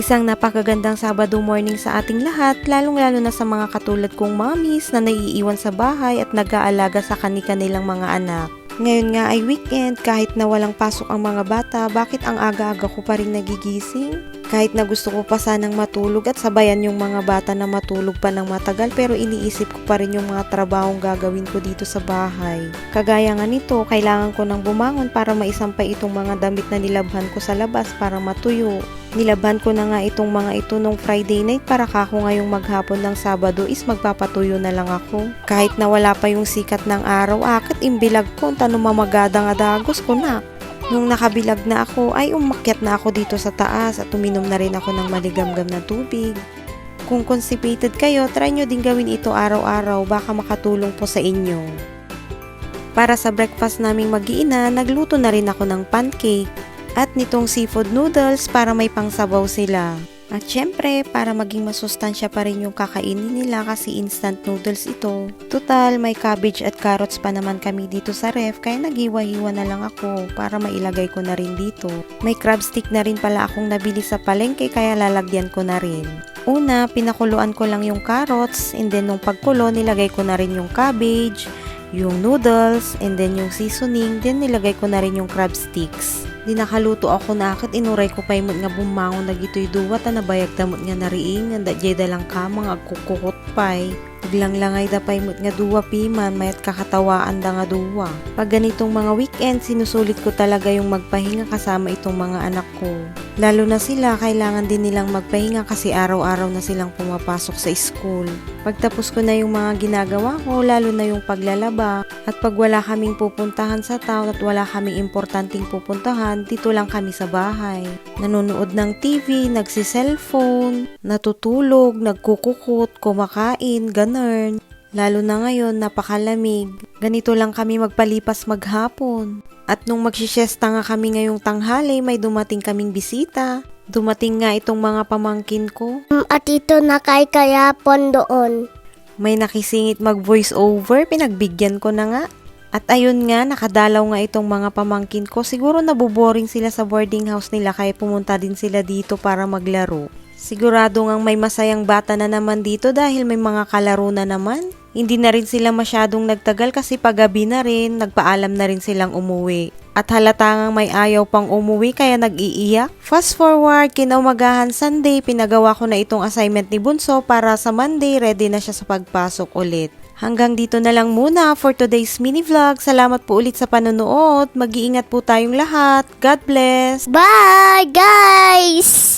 Isang napakagandang Sabado morning sa ating lahat, lalong-lalo na sa mga katulad kong mommies na naiiwan sa bahay at nag-aalaga sa kani-kanilang mga anak. Ngayon nga ay weekend, kahit na walang pasok ang mga bata, bakit ang aga-aga ko pa rin nagigising? Kahit na gusto ko pa sanang matulog at sabayan yung mga bata na matulog pa ng matagal pero iniisip ko pa rin yung mga trabahong gagawin ko dito sa bahay. Kagaya nga nito, kailangan ko nang bumangon para maisampay itong mga damit na nilabhan ko sa labas para matuyo. Nilabhan ko na nga itong mga ito nung Friday night para kako ngayong maghapon ng Sabado is magpapatuyo na lang ako. Kahit na wala pa yung sikat ng araw, akit imbilag ko, tanong mamagadang adagos ko na. Nung nakabilag na ako, ay umakyat na ako dito sa taas at uminom na rin ako ng maligamgam na tubig. Kung constipated kayo, try nyo din gawin ito araw-araw, baka makatulong po sa inyo. Para sa breakfast naming mag-iina, nagluto na rin ako ng pancake at nitong seafood noodles para may pangsabaw sila. At syempre, para maging masustansya pa rin yung kakainin nila kasi instant noodles ito. Total, may cabbage at carrots pa naman kami dito sa ref kaya naghiwa-hiwa na lang ako para mailagay ko na rin dito. May crab stick na rin pala akong nabili sa palengke kaya lalagyan ko na rin. Una, pinakuluan ko lang yung carrots and then nung pagkulo, nilagay ko na rin yung cabbage, yung noodles, and then yung seasoning, then nilagay ko na rin yung crab sticks. Di nakaluto ako na akit inuray ko pa imot nga bumangon na gito'y duwa ta nabayag damot nga nariing nga da lang ka mga agkukukot pay. Biglang langay da pa imot nga duwa piman mayat kakatawaan da nga duwa. Pag ganitong mga weekend sinusulit ko talaga yung magpahinga kasama itong mga anak ko. Lalo na sila, kailangan din nilang magpahinga kasi araw-araw na silang pumapasok sa school. Pagtapos ko na yung mga ginagawa ko, lalo na yung paglalaba, at pag wala kaming pupuntahan sa town at wala kaming importanteng pupuntahan, dito lang kami sa bahay. Nanonood ng TV, nagsi-cellphone, natutulog, nagkukukot, kumakain, ganern. Lalo na ngayon, napakalamig. Ganito lang kami magpalipas maghapon. At nung magsisiesta nga kami ngayong tanghali, may dumating kaming bisita. Dumating nga itong mga pamangkin ko. Mm, At ito na kay kayapon doon. May nakisingit mag voice over, pinagbigyan ko na nga. At ayun nga, nakadalaw nga itong mga pamangkin ko. Siguro nabuboring sila sa boarding house nila kaya pumunta din sila dito para maglaro. Sigurado ngang may masayang bata na naman dito dahil may mga kalaro na naman. Hindi na rin sila masyadong nagtagal kasi paggabi na rin, nagpaalam na rin silang umuwi. At halata ngang may ayaw pang umuwi kaya nag-iiyak. Fast forward, kinaumagahan Sunday, pinagawa ko na itong assignment ni Bunso para sa Monday, ready na siya sa pagpasok ulit. Hanggang dito na lang muna for today's mini vlog. Salamat po ulit sa panonood. Mag-iingat po tayong lahat. God bless! Bye, guys!